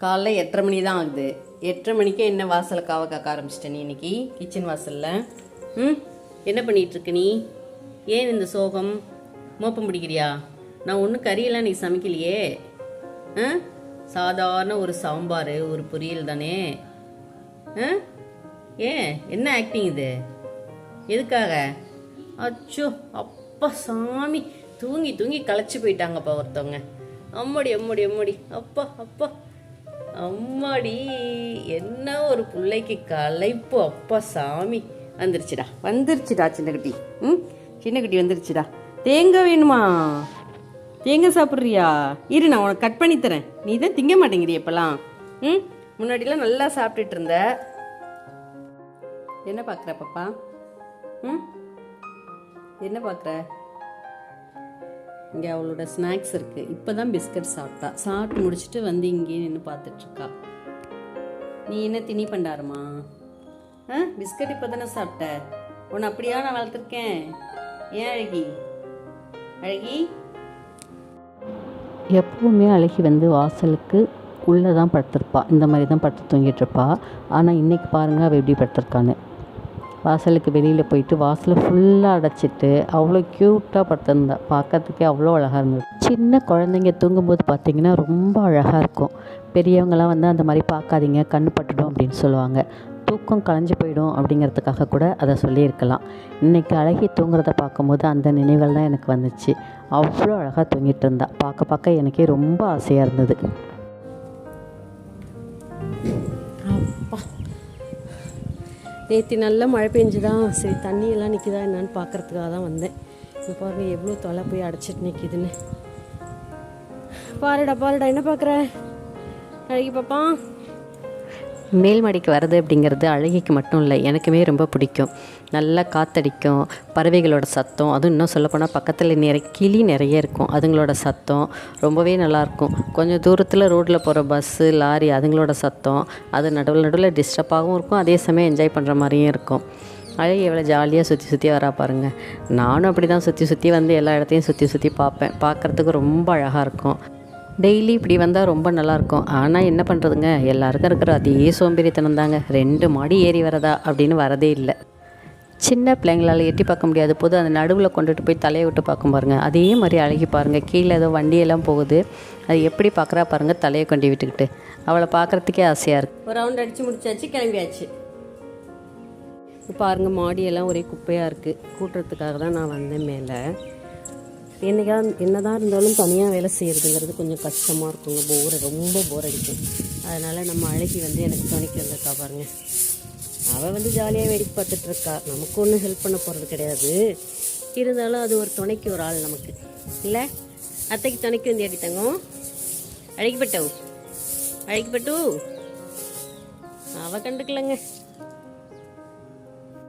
காலைல எட்டரை மணி தான் ஆகுது. எட்டரை மணிக்கே என்ன வாசலை காவ காக்க ஆரம்பிச்சிட்ட நீ இன்னைக்கு? கிச்சன் வாசலில். ம்? என்ன பண்ணிகிட்ருக்க நீ? ஏன் இந்த சோகம்? மோப்பம் பிடிக்கிறியா? நான் ஒன்றும் கறியெல்லாம் நீ சமைக்கலையே. ஆ? சாதாரண ஒரு சாம்பார் ஒரு பொரியல் தானே. ஆ? ஏன்? என்ன ஆக்டிங் இது? எதுக்காக? அச்சோ அப்பா சாமி. தூங்கி தூங்கி களைச்சி போயிட்டாங்கப்பா ஒருத்தவங்க. அம்மாடி அம்மடி அம்மடி. அப்பா அப்பா. அம்மாடி என்ன ஒரு பிள்ளைக்கு களைப்பு? அப்பா சாமி. வந்துருச்சுடா. வந்துருச்சுடா சின்ன குட்டி ம்? சின்ன குட்டி வந்துருச்சுடா. தேங்காய் வேணுமா? தேங்காய் சாப்பிட்றியா? இரு நான் உனக்கு கட் பண்ணி தரேன். நீ தான் திங்க மாட்டேங்கிறிய இப்போலாம் ம்? முன்னாடிலாம் நல்லா சாப்பிட்டுட்டு இருந்த. என்ன பார்க்குற பாப்பா? ம்? என்ன பார்க்குற இங்கே அவளோட ஸ்நாக்ஸ் இருக்குது இப்போ தான் பிஸ்கட் சாப்பிட்டா. சாப்பிட்டு முடிச்சுட்டு வந்து இங்கே நின்று பார்த்துட்ருக்கா. நீ என்ன திணி பண்டாருமா? ஆ? பிஸ்கட் இப்போ தானே சாப்பிட்ட? உன்னை அப்படியா நான் வளர்த்துருக்கேன்? ஏன் அழகி? அழகி? எப்பவுமே அழகி வந்து வாசலுக்கு உள்ளே தான் படுத்திருப்பா. இந்த மாதிரி தான் படுத்து தூங்கிட்டு இருப்பா. ஆனால் இன்றைக்கி பாருங்கள் அவள் எப்படி படுத்திருக்கான்னு. வாசலுக்கு வெளியில் போயிட்டு வாசலை ஃபுல்லாக அடைச்சிட்டு அவ்வளோ க்யூட்டாக படுத்திருந்தா. பார்க்கறதுக்கே அவ்வளோ அழகாக இருந்தது. சின்ன குழந்தைங்க தூங்கும்போது பார்த்திங்கன்னா ரொம்ப அழகாக இருக்கும். பெரியவங்களாம் வந்து அந்த மாதிரி பார்க்காதீங்க கண் பட்டுடும் அப்படின்னு சொல்லுவாங்க. தூக்கம் கலைஞ்சு போயிடும் அப்படிங்கிறதுக்காக கூட அதை சொல்லியிருக்கலாம். இன்றைக்கி அழகி தூங்குறத பார்க்கும்போது அந்த நினைவுகள் தான் எனக்கு வந்துச்சு. அவ்வளோ அழகாக தூங்கிட்டு இருந்தா. பார்க்க பார்க்க எனக்கே ரொம்ப ஆசையாக இருந்தது. நேற்று நல்ல மழை பெஞ்சுதான் சரி தண்ணி எல்லாம் என்னான்னு என்னன்னு தான் வந்தேன். இப்போ பாருங்க எவ்வளோ தொலை போய் அடைச்சிட்டு நிற்கிதுன்னு பாருடா பாருடா என்ன பார்க்குற? நாளைக்கு பாப்பா மேல்மடிக்கு வர்றது அப்படிங்கிறது அழகிக்கு மட்டும் இல்லை எனக்குமே ரொம்ப பிடிக்கும். நல்லா காத்தடிக்கும் பறவைகளோட சத்தம் அதுவும் இன்னும் சொல்லப்போனால் பக்கத்தில் நிறைய கிளி நிறைய இருக்கும் அதுங்களோட சத்தம் ரொம்பவே நல்லாயிருக்கும் கொஞ்சம் தூரத்தில் ரோட்டில் போகிற பஸ்ஸு லாரி அதுங்களோட சத்தம் அது நடுவில் நடுவில் டிஸ்டர்பாகவும் இருக்கும் அதே சமயம் என்ஜாய் பண்ணுற மாதிரியும் இருக்கும். அழகி எவ்வளோ ஜாலியாக சுற்றி சுற்றி வரா பாருங்கள் நானும் அப்படி தான் சுற்றி சுற்றி வந்து எல்லா இடத்தையும் சுற்றி சுற்றி பார்ப்பேன். பார்க்குறதுக்கு ரொம்ப அழகாக இருக்கும். டெய்லி இப்படி வந்தால் ரொம்ப நல்லாயிருக்கும். ஆனால் என்ன பண்ணுறதுங்க எல்லாருக்கும் இருக்கிற அதே சோம்பேறித்தனம் தாங்க. ரெண்டு மாடி ஏறி வரதா அப்படின்னு வரதே இல்லை. சின்ன பிள்ளைங்களால் எட்டி பார்க்க முடியாது. போது அந்த நடுவில் கொண்டுட்டு போய் தலையை விட்டு பார்க்கும் பாருங்கள் அதே மாதிரி அழகி பாருங்கள் கீழே ஏதோ வண்டியெல்லாம் போகுது. அது எப்படி பார்க்குறா பாருங்கள் தலையை கொண்டு விட்டுக்கிட்டு. அவளை பார்க்குறதுக்கே ஆசையாக இருக்குது ஒரு ரவுண்ட் அடித்து முடிச்சாச்சு கிளம்பியாச்சு. இப்போ பாருங்கள் மாடியெல்லாம் ஒரே குப்பையாக இருக்குது கூட்டுறதுக்காக தான் நான் வந்தேன் மேலே. என்னைக்கா என்னதான் இருந்தாலும் தனியாக வேலை செய்கிறதுங்கிறது கொஞ்சம் கஷ்டமாக இருக்குங்க போர் ரொம்ப போர் அடிக்கும். அதனால் நம்ம அழகி வந்து எனக்கு துணைக்கு வந்திருக்கா பாருங்க. அவள் வந்து ஜாலியாக வேடிக்கை பார்த்துட்ருக்கா நமக்கு ஒன்றும் ஹெல்ப் பண்ண போகிறது கிடையாது. இருந்தாலும் அது ஒரு துணைக்கு ஒரு ஆள் நமக்கு. இல்லை? அத்தைக்கு துணைக்கு வந்து அடித்தாங்க அழகிப்பட்டவு அழைக்கப்பட்டு அவ கண்டுக்கலங்க.